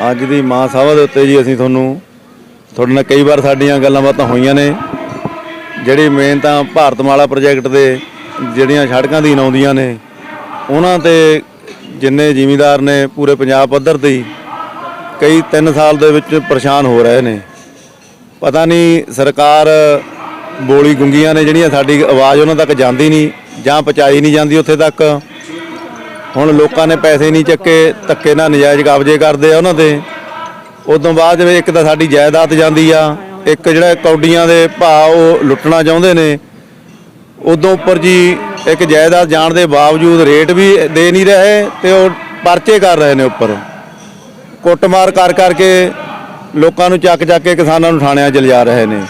ਅੱਜ ਦੀ ਮਾਂ ਸਭਾ ਦੇ ਉੱਤੇ ਜੀ ਅਸੀਂ ਤੁਹਾਨੂੰ, ਤੁਹਾਡੇ ਨਾਲ ਕਈ ਵਾਰ ਸਾਡੀਆਂ ਗੱਲਾਂ ਬਾਤਾਂ ਹੋਈਆਂ ਨੇ। ਜਿਹੜੀ ਮੇਨ ਤਾਂ ਭਾਰਤਮਾਲਾ ਪ੍ਰੋਜੈਕਟ ਦੇ ਜਿਹੜੀਆਂ ਸੜਕਾਂ ਦੀ ਆਉਂਦੀਆਂ ਨੇ, ਉਹਨਾਂ ਤੇ ਜਿੰਨੇ ਜ਼ਿਮੀਂਦਾਰ ਨੇ ਪੂਰੇ ਪੰਜਾਬ ਪੱਧਰ ਤੇ ਕਈ 3 ਸਾਲ ਦੇ ਵਿੱਚ ਪਰੇਸ਼ਾਨ ਹੋ ਰਹੇ ਨੇ। ਪਤਾ ਨਹੀਂ ਸਰਕਾਰ ਬੋਲੀ ਗੁੰਗੀਆਂ ਨੇ, ਜਿਹੜੀਆਂ ਸਾਡੀ ਆਵਾਜ਼ ਉਹਨਾਂ ਤੱਕ ਜਾਂਦੀ ਨਹੀਂ ਜਾਂ ਪਹੁੰਚਾਈ ਨਹੀਂ ਜਾਂਦੀ ਉੱਥੇ ਤੱਕ। ਹੁਣ ਲੋਕਾਂ ਨੇ ਪੈਸੇ ਨਹੀਂ ਚੱਕੇ, ਧੱਕੇ ਨਾਲ ਨਜਾਇਜ਼ ਕਬਜ਼ੇ ਕਰਦੇ ਆ ਉਹਨਾਂ ਤੇ ਉਦੋਂ ਬਾਅਦ ਵਿੱਚ ਇੱਕ ਤਾਂ ਸਾਡੀ ਜਾਇਦਾਦ ਜਾਂਦੀ ਆ, ਇੱਕ ਜਿਹੜਾ ਕੌਡੀਆਂ ਦੇ ਭਾਅ ਉਹ ਲੁੱਟਣਾ ਚਾਹੁੰਦੇ ਨੇ। ਉਦੋਂ ਉੱਪਰ ਜੀ ਇੱਕ ਜਾਇਦਾਦ ਜਾਣ ਦੇ ਬਾਵਜੂਦ ਰੇਟ ਵੀ ਦੇ ਨਹੀਂ ਰਹੇ ਤੇ ਉਹ ਪਰਚੇ ਕਰ ਰਹੇ ਨੇ ਉੱਪਰ। ਕੁੱਟਮਾਰ ਕਰ ਕਰਕੇ ਲੋਕਾਂ ਨੂੰ ਚੱਕ ਚੱਕ ਕੇ ਕਿਸਾਨਾਂ ਨੂੰ ਥਾਣਿਆਂ 'ਚ ਲਿਜਾ ਰਹੇ ਨੇ।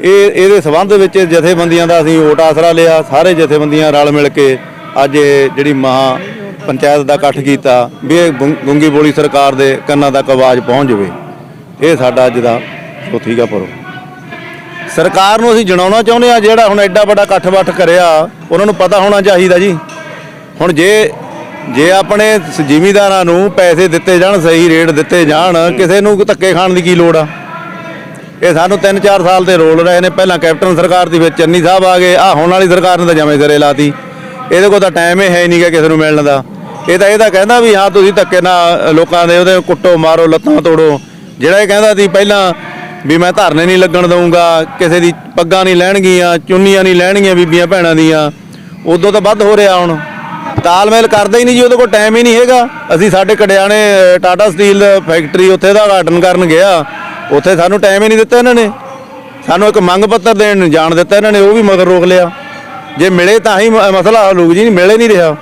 ਇਹ, ਇਹਦੇ ਸਬੰਧ ਵਿੱਚ ਜਥੇਬੰਦੀਆਂ ਦਾ ਅਸੀਂ ਓਟ ਆਸਰਾ ਲਿਆ, ਸਾਰੇ ਜਥੇਬੰਦੀਆਂ ਰਲ ਮਿਲ ਕੇ ਅੱਜ ਇਹ ਜਿਹੜੀ ਮਹਾ ਪੰਚਾਇਤ ਦਾ ਇਕੱਠ ਕੀਤਾ ਵੀ ਇਹ ਗੁੰ- ਗੁੰਗੀ ਬੋਲੀ ਸਰਕਾਰ ਦੇ ਕੰਨਾਂ ਤੱਕ ਆਵਾਜ਼ ਪਹੁੰਚ ਜਾਵੇ। ਇਹ ਸਾਡਾ ਅੱਜ ਦਾ ਚੌਥੀ ਦਾ ਪਰੋ ਸਰਕਾਰ ਨੂੰ ਅਸੀਂ ਜਣਾਉਣਾ ਚਾਹੁੰਦੇ ਆ ਜਿਹੜਾ ਹੁਣ ਐਡਾ ਵੱਡਾ ਇਕੱਠ ਵੱਠ ਕਰਿਆ, ਉਹਨਾਂ ਨੂੰ ਪਤਾ ਹੋਣਾ ਚਾਹੀਦਾ ਜੀ। ਹੁਣ ਜੇ ਜੇ ਆਪਣੇ ਜ਼ਿਮੀਦਾਰਾਂ ਨੂੰ ਪੈਸੇ ਦਿੱਤੇ ਜਾਣ, ਸਹੀ ਰੇਟ ਦਿੱਤੇ ਜਾਣ, ਕਿਸੇ ਨੂੰ ਧੱਕੇ ਖਾਣ ਦੀ ਕੀ ਲੋੜ ਆ? ਇਹ ਸਾਨੂੰ 3-4 ਸਾਲ ਤੇ ਰੋਲ ਰਹੇ ਨੇ। ਪਹਿਲਾਂ ਕੈਪਟਨ ਸਰਕਾਰ ਦੀ ਵਿੱਚ ਚੰਨੀ ਸਾਹਿਬ ਆ ਗਏ। ਆ ਹੁਣ ਵਾਲੀ ਸਰਕਾਰ ਨੇ ਤਾਂ ਜਮੇ ਸਿਰੇ ਲਾਤੀ। ਇਹਦੇ ਕੋਲ ਤਾਂ ਟਾਈਮ ਹੀ ਹੈ ਨਹੀਂ ਨਹੀਂਗਾ ਕਿਸੇ ਨੂੰ ਮਿਲਣ ਦਾ। ਇਹ ਤਾਂ ਇਹ ਤਾਂ ਕਹਿੰਦਾ ਵੀ ਹਾਂ, ਤੁਸੀਂ ਧੱਕੇ ਨਾਲ ਲੋਕਾਂ ਦੇ ਉਹਦੇ ਕੁੱਟੋ, ਮਾਰੋ, ਲੱਤਾਂ ਤੋੜੋ। ਜਿਹੜਾ ਇਹ ਕਹਿੰਦਾ ਸੀ ਪਹਿਲਾਂ ਵੀ ਮੈਂ ਧਰਨੇ ਨਹੀਂ ਲੱਗਣ ਦਊਂਗਾ, ਕਿਸੇ ਦੀ ਪੱਗਾਂ ਨਹੀਂ ਲੈਣਗੀਆਂ, ਚੁੰਨੀਆਂ ਨਹੀਂ ਲੈਣਗੀਆਂ ਬੀਬੀਆਂ ਭੈਣਾਂ ਦੀਆਂ। ਉਦੋਂ ਤਾਂ ਵੱਧ ਹੋ ਰਿਹਾ ਹੁਣ। ਤਾਲਮੇਲ ਕਰਦਾ ਹੀ ਨਹੀਂ ਜੀ, ਉਹਦੇ ਕੋਲ ਟਾਈਮ ਹੀ ਨਹੀਂ ਹੈਗਾ। ਅਸੀਂ ਸਾਡੇ ਕੜਿਆਣੇ ਟਾਟਾ ਸਟੀਲ ਫੈਕਟਰੀ ਉੱਥੇ ਦਾ ਉਦਘਾਟਨ ਕਰਨ ਗਿਆ। ਉੱਥੇ ਸਾਨੂੰ ਟਾਈਮ ਹੀ ਨਹੀਂ ਦਿੱਤਾ ਇਹਨਾਂ ਨੇ। ਸਾਨੂੰ ਇੱਕ ਮੰਗ ਪੱਤਰ ਦੇਣ ਜਾਣ ਦਿੱਤਾ ਇਹਨਾਂ ਨੇ, ਉਹ ਵੀ ਮਗਰ ਰੋਕ ਲਿਆ। ਜੇ ਮਿਲੇ ਤਾਂ ਹੀ ਮਸਲਾ ਹੱਲ ਜੀ ਨਹੀਂ ਮਿਲੇ ਨਹੀਂ ਰਿਹਾ।